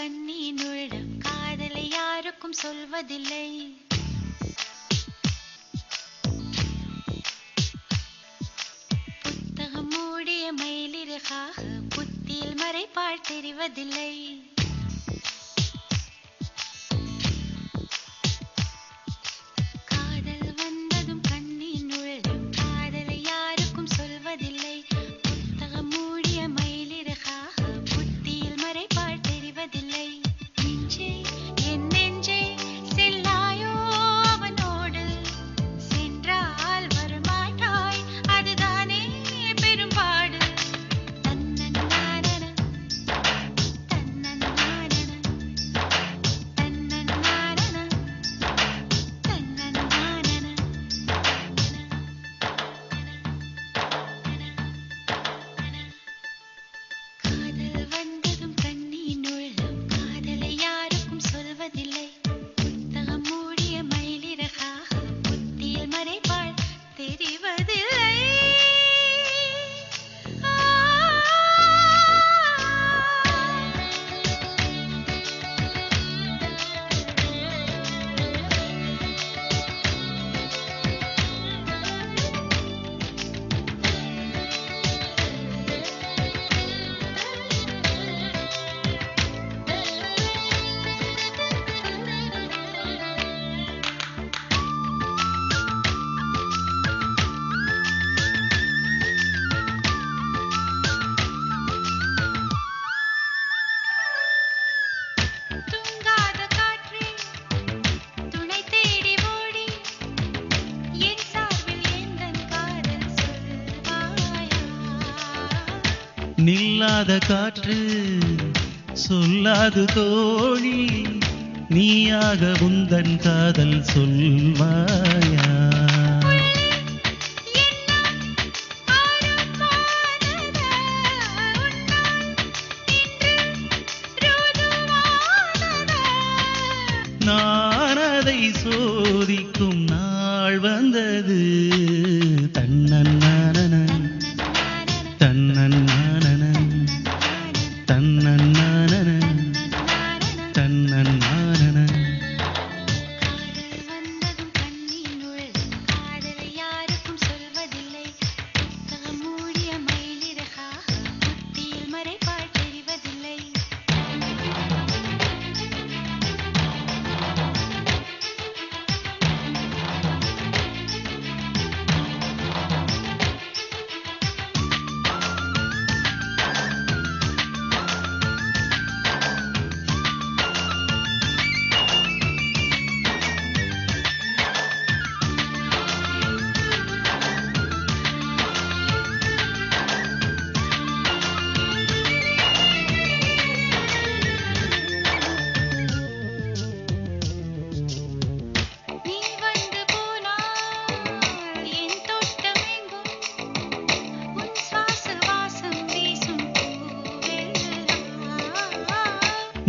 வந்ததும் காதலை யாருக்கும் சொல்வதில்லை. புத்தகம் மூடிய மயிலிறகாக புத்தியில் மறைப்பாள் தெரிவதில்லை. நில்லாத காற்று சொல்லாது தோழி. நீயாக உந்தன் காதல் சொல்வாயா? நான் அதை சோதிக்கும் நாள் வந்தது.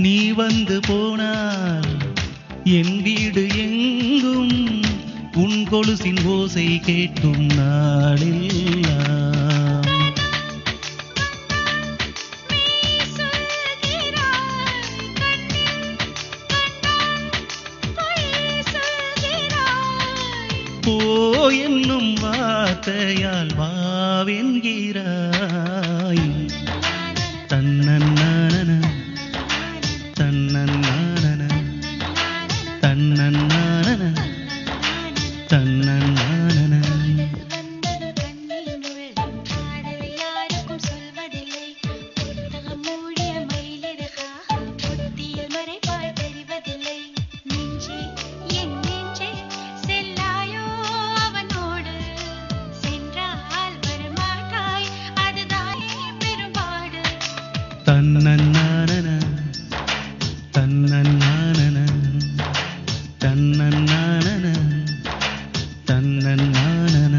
நீ வந்து போனால் என் வீடு எங்கும் உன் கொலுசின் ஓசை கேட்கும் நாளெல்லாம். போ என்னும் வார்த்தையால் வாவென்கிறாய். தன்னை ತನ್ನ ನಾನನ